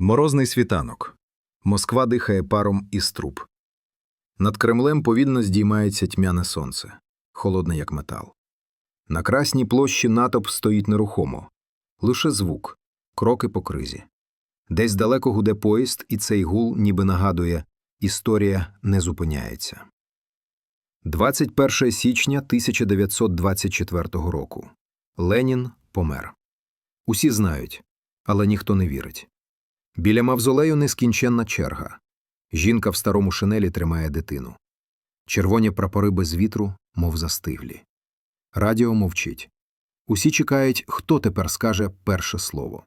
Морозний світанок. Москва дихає паром із труб. Над Кремлем повільно здіймається тьмяне сонце, холодне як метал. На красній площі натовп стоїть нерухомо. Лише звук, кроки по кризі. Десь далеко гуде поїзд, і цей гул ніби нагадує історія не зупиняється. 21 січня 1924 року. Ленін помер. Усі знають, але ніхто не вірить. Біля мавзолею нескінченна черга. Жінка в старому шинелі тримає дитину. Червоні прапори без вітру, мов застиглі. Радіо мовчить. Усі чекають, хто тепер скаже перше слово.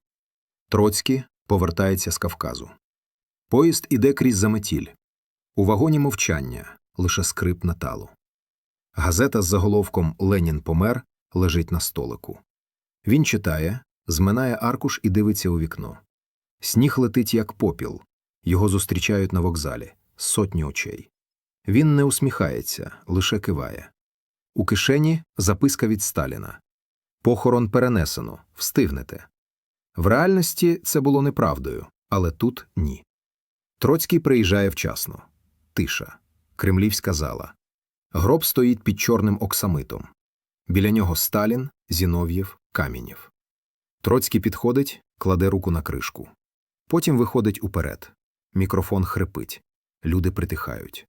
Троцький повертається з Кавказу. Поїзд іде крізь заметіль. У вагоні мовчання, лише скрип металу. Газета з заголовком Ленін помер лежить на столику. Він читає, зминає аркуш і дивиться у вікно. Сніг летить, як попіл. Його зустрічають на вокзалі. Сотні очей. Він не усміхається, лише киває. У кишені записка від Сталіна. Похорон перенесено, встигнете. В реальності це було неправдою, але тут ні. Троцький приїжджає вчасно. Тиша. Кремлівська зала. Гроб стоїть під чорним оксамитом. Біля нього Сталін, Зінов'єв, Камінєв. Троцький підходить, кладе руку на кришку. Потім виходить уперед. Мікрофон хрипить. Люди притихають.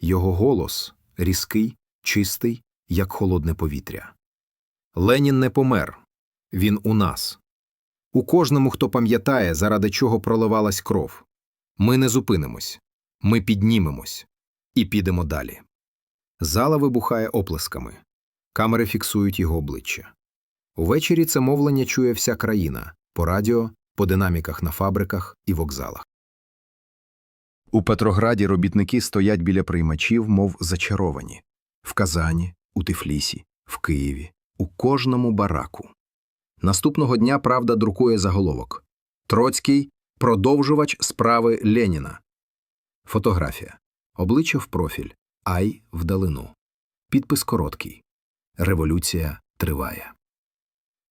Його голос різкий, чистий, як холодне повітря. Ленін не помер. Він у нас. У кожному, хто пам'ятає, заради чого проливалась кров. Ми не зупинимось. Ми піднімемось. І підемо далі. Зала вибухає оплесками. Камери фіксують його обличчя. Увечері це мовлення чує вся країна по радіо, по динаміках на фабриках і вокзалах. У Петрограді робітники стоять біля приймачів, мов зачаровані. В Казані, у Тифлісі, в Києві, у кожному бараку. Наступного дня Правда друкує заголовок Троцький продовжувач справи Леніна. Фотографія. Обличчя в профіль. Ай вдалину. Підпис короткий. Революція триває.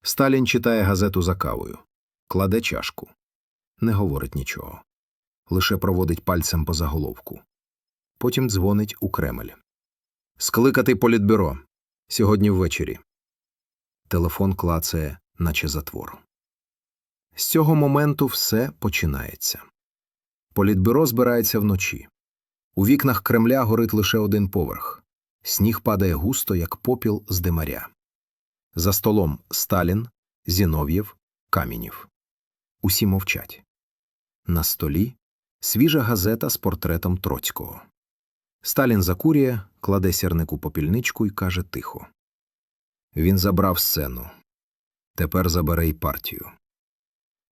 Сталін читає газету за кавою. Кладе чашку. Не говорить нічого. Лише проводить пальцем по заголовку. Потім дзвонить у Кремль. Скликати політбюро. Сьогодні ввечері. Телефон клацає, наче затвор. З цього моменту все починається. Політбюро збирається вночі. У вікнах Кремля горить лише один поверх. Сніг падає густо, як попіл з димаря. За столом Сталін, Зінов'єв, Камінів. Усі мовчать. На столі свіжа газета з портретом Троцького. Сталін закурює, кладе сірнику попільничку і каже тихо. Він забрав сцену. Тепер забере й партію.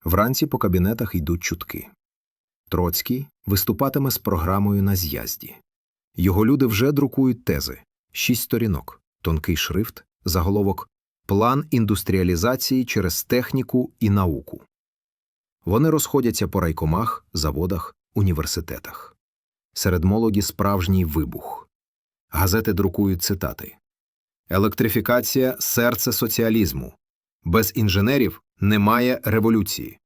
Вранці по кабінетах йдуть чутки. Троцький виступатиме з програмою на з'їзді. Його люди вже друкують тези шість сторінок, тонкий шрифт, заголовок План індустріалізації через техніку і науку. Вони розходяться по райкомах, заводах, університетах. Серед молоді справжній вибух. Газети друкують цитати Електрифікація серце соціалізму. Без інженерів немає революції.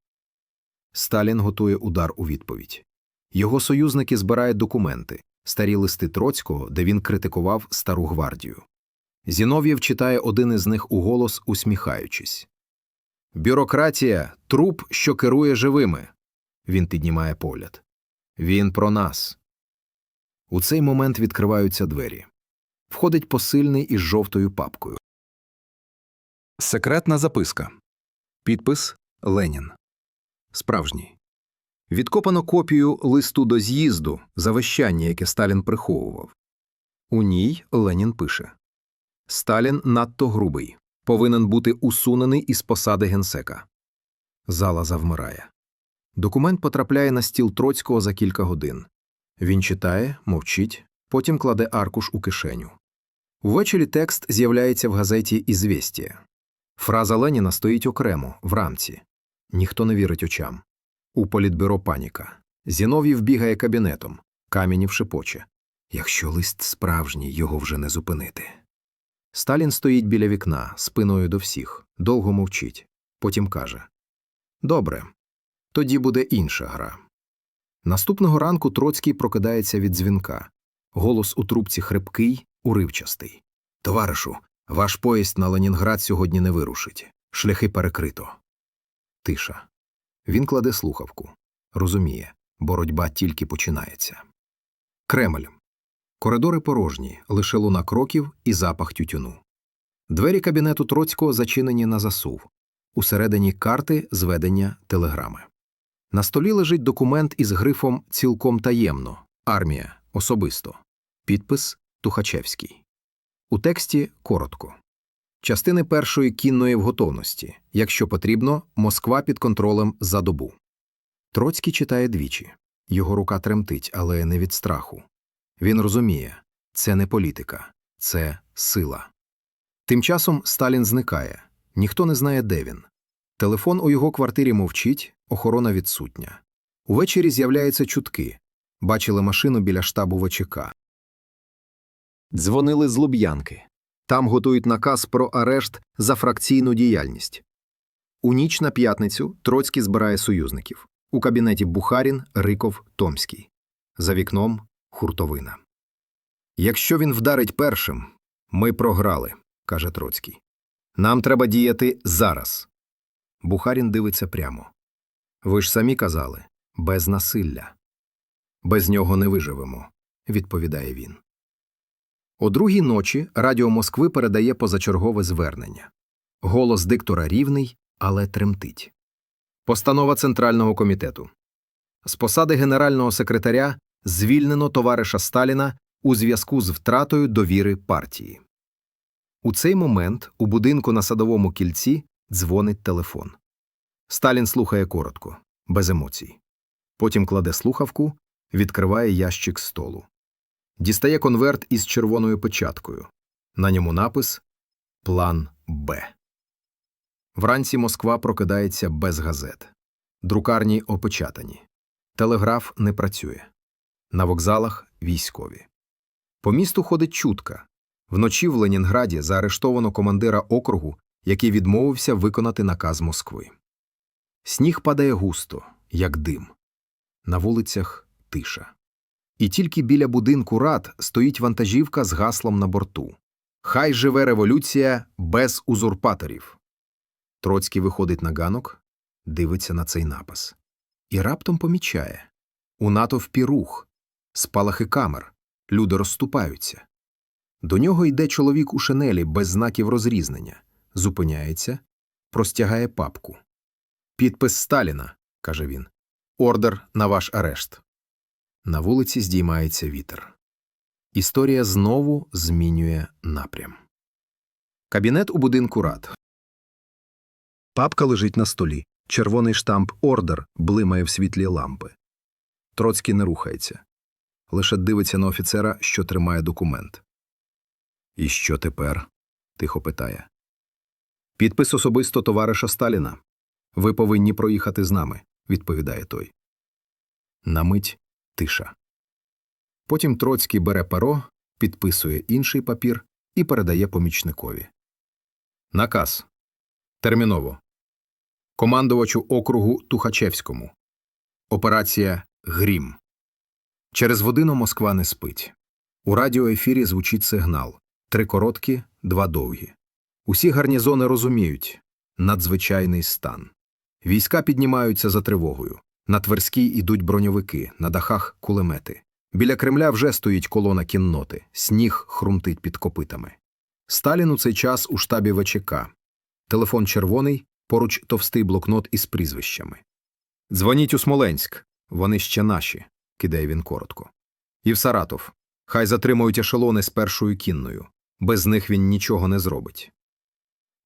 Сталін готує удар у відповідь. Його союзники збирають документи, старі листи Троцького, де він критикував стару гвардію. Зінов'єв читає один із них уголос, усміхаючись. Бюрократія труп, що керує живими. Він піднімає погляд. Він про нас. У цей момент відкриваються двері. Входить посильний із жовтою папкою. Секретна записка. Підпис Ленін. Справжній. Відкопано копію листу до з'їзду, завещання, яке Сталін приховував. У ній Ленін пише Сталін надто грубий, повинен бути усунений із посади генсека. Зала завмирає. Документ потрапляє на стіл Троцького за кілька годин. Він читає, мовчить, потім кладе аркуш у кишеню. Увечері текст з'являється в газеті «Ізвєстія». Фраза Леніна стоїть окремо, в рамці. Ніхто не вірить очам. У політбюро паніка. Зінов'єв бігає кабінетом. Камінів шепоче. Якщо лист справжній, його вже не зупинити. Сталін стоїть біля вікна, спиною до всіх, довго мовчить. Потім каже Добре. тоді буде інша гра. Наступного ранку Троцький прокидається від дзвінка. Голос у трубці хрипкий, уривчастий. Товаришу, ваш поїзд на Ленінград сьогодні не вирушить. Шляхи перекрито. Тиша. Він кладе слухавку. Розуміє, боротьба тільки починається. Кремль. Коридори порожні, лише луна кроків і запах тютюну. Двері кабінету Троцького зачинені на засув. Усередині карти зведення телеграми. На столі лежить документ із грифом цілком таємно армія особисто. Підпис Тухачевський. У тексті коротко. Частини першої кінної в готовності. Якщо потрібно, Москва під контролем за добу. Троцький читає двічі. Його рука тремтить, але не від страху. Він розуміє це не політика, це сила. Тим часом Сталін зникає. Ніхто не знає, де він. Телефон у його квартирі мовчить, охорона відсутня. Увечері з'являються чутки. Бачили машину біля штабу ВЧК. Дзвонили з Луб'янки. Там готують наказ про арешт за фракційну діяльність. У ніч на п'ятницю Троцький збирає союзників. У кабінеті Бухарін, Риков, Томський. За вікном хуртовина. Якщо він вдарить першим, ми програли, каже Троцький. Нам треба діяти зараз. Бухарін дивиться прямо. Ви ж самі казали без насилля. Без нього не виживемо, відповідає він. О другій ночі Радіо Москви передає позачергове звернення. Голос диктора рівний, але тремтить. Постанова Центрального комітету. З посади генерального секретаря звільнено товариша Сталіна у зв'язку з втратою довіри партії. У цей момент у будинку на садовому кільці дзвонить телефон. Сталін слухає коротко, без емоцій. Потім кладе слухавку, відкриває ящик столу. Дістає конверт із червоною печаткою. На ньому напис План Б. Вранці Москва прокидається без газет. Друкарні опечатані. Телеграф не працює. На вокзалах військові. По місту ходить чутка. Вночі в Ленінграді заарештовано командира округу, який відмовився виконати наказ Москви. Сніг падає густо, як дим. На вулицях тиша. І тільки біля будинку рад стоїть вантажівка з гаслом на борту Хай живе революція без узурпаторів. Троцький виходить на ганок, дивиться на цей напис. І раптом помічає у натовпі рух, спалахи камер, люди розступаються. До нього йде чоловік у шинелі без знаків розрізнення, зупиняється, простягає папку. Підпис Сталіна, каже він. Ордер на ваш арешт. На вулиці здіймається вітер. Історія знову змінює напрям. Кабінет у будинку рад. Папка лежить на столі. Червоний штамп ордер блимає в світлі лампи. Троцький не рухається. Лише дивиться на офіцера, що тримає документ. І що тепер? тихо питає. Підпис особисто товариша Сталіна. Ви повинні проїхати з нами, відповідає той. На мить тиша. Потім Троцький бере перо, підписує інший папір і передає помічникові. Наказ. Терміново. Командувачу округу Тухачевському. Операція Грім. Через годину Москва не спить. У радіоефірі звучить сигнал три короткі, два довгі. Усі гарнізони розуміють надзвичайний стан. Війська піднімаються за тривогою. На Тверській ідуть броньовики, на дахах кулемети. Біля Кремля вже стоїть колона кінноти, сніг хрумтить під копитами. Сталін у цей час у штабі ВЧК. Телефон червоний, поруч товстий блокнот із прізвищами. Дзвоніть у Смоленськ. Вони ще наші, кидає він коротко. І в Саратов. Хай затримують ешелони з першою кінною. Без них він нічого не зробить.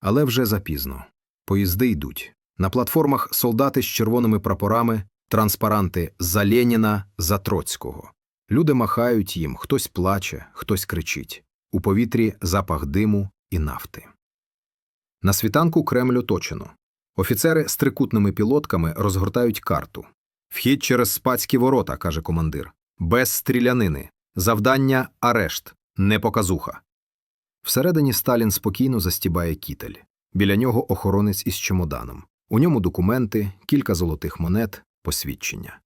Але вже запізно. Поїзди йдуть. На платформах солдати з червоними прапорами, транспаранти за Леніна, за Троцького. Люди махають їм, хтось плаче, хтось кричить. У повітрі запах диму і нафти. На світанку Кремль оточено. Офіцери з трикутними пілотками розгортають карту. Вхід через спацькі ворота, каже командир. Без стрілянини. Завдання арешт, не показуха. Всередині Сталін спокійно застібає кітель. Біля нього охоронець із чемоданом. У ньому документи, кілька золотих монет, посвідчення.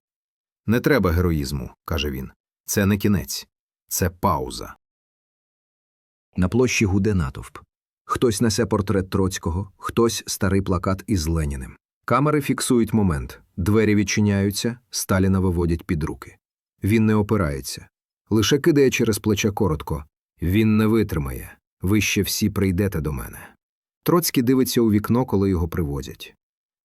Не треба героїзму, каже він. Це не кінець, це пауза. На площі гуде натовп. Хтось несе портрет Троцького, хтось старий плакат із Леніним. Камери фіксують момент, двері відчиняються, Сталіна виводять під руки. Він не опирається. Лише кидає через плече коротко. Він не витримає. Ви ще всі прийдете до мене. Троцький дивиться у вікно, коли його привозять.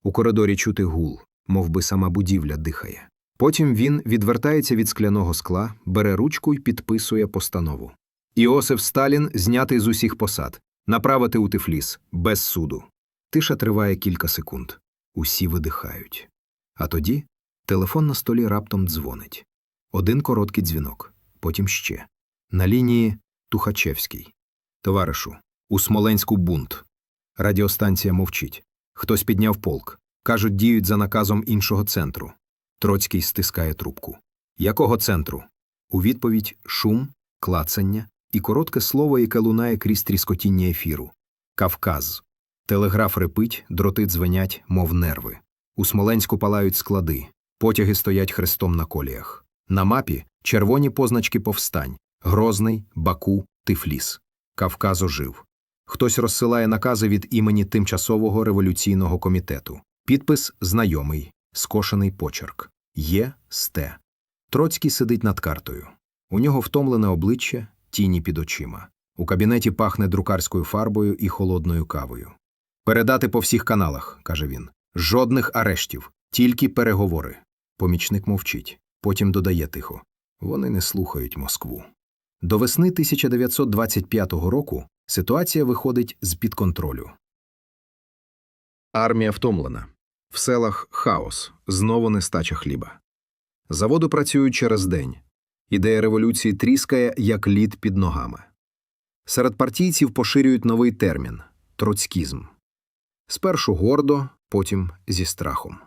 У коридорі чути гул, мов би сама будівля дихає. Потім він відвертається від скляного скла, бере ручку і підписує постанову. Іосиф Сталін знятий з усіх посад, направити у Тифліс, без суду. Тиша триває кілька секунд. Усі видихають. А тоді телефон на столі раптом дзвонить. Один короткий дзвінок, потім ще. На лінії Тухачевський. Товаришу, у Смоленську бунт. Радіостанція мовчить. Хтось підняв полк. Кажуть, діють за наказом іншого центру. Троцький стискає трубку. Якого центру? У відповідь шум, клацання і коротке слово, яке лунає крізь тріскотіння ефіру. Кавказ. Телеграф репить, дроти дзвенять, мов нерви. У Смоленську палають склади. Потяги стоять хрестом на коліях. На мапі червоні позначки повстань. Грозний, Баку, Тифліс. Кавказ ожив. Хтось розсилає накази від імені Тимчасового революційного комітету. Підпис знайомий, скошений почерк. Є сте. Троцький сидить над картою. У нього втомлене обличчя, тіні під очима. У кабінеті пахне друкарською фарбою і холодною кавою. Передати по всіх каналах, каже він. Жодних арештів, тільки переговори. Помічник мовчить, потім додає тихо. Вони не слухають Москву. До весни 1925 року ситуація виходить з-під контролю. Армія втомлена. В селах хаос, знову нестача хліба. Заводи працюють через день. Ідея революції тріскає, як лід під ногами. Серед партійців поширюють новий термін троцькізм. Спершу гордо, потім зі страхом.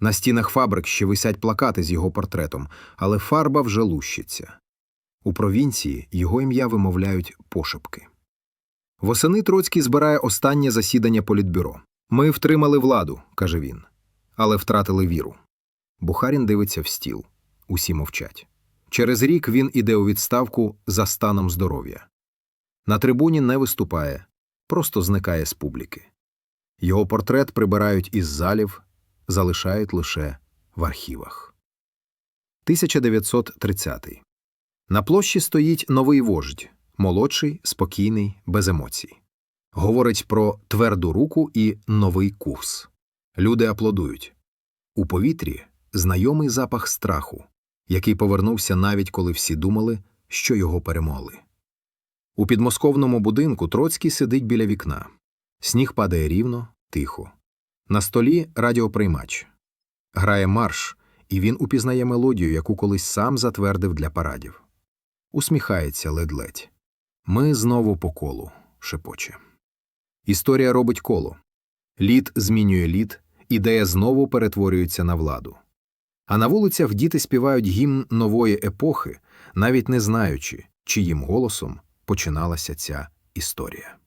На стінах фабрик ще висять плакати з його портретом, але фарба вже лущиться. У провінції його ім'я вимовляють пошепки. Восени Троцький збирає останнє засідання політбюро. Ми втримали владу, каже він, але втратили віру. Бухарін дивиться в стіл. Усі мовчать. Через рік він іде у відставку за станом здоров'я. На трибуні не виступає, просто зникає з публіки. Його портрет прибирають із залів, залишають лише в архівах. 1930. На площі стоїть новий вождь, молодший, спокійний, без емоцій. Говорить про тверду руку і новий курс. Люди аплодують. У повітрі знайомий запах страху, який повернувся навіть коли всі думали, що його перемогли. У підмосковному будинку Троцький сидить біля вікна. Сніг падає рівно, тихо. На столі радіоприймач. Грає марш, і він упізнає мелодію, яку колись сам затвердив для парадів. Усміхається ледь-ледь. Ми знову по колу, шепоче. Історія робить коло. Лід змінює лід, ідея знову перетворюється на владу. А на вулицях діти співають гімн нової епохи, навіть не знаючи, чиїм голосом починалася ця історія.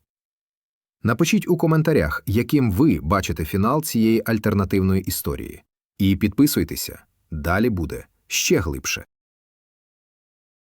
Напишіть у коментарях, яким ви бачите фінал цієї альтернативної історії. І підписуйтеся, далі буде ще глибше.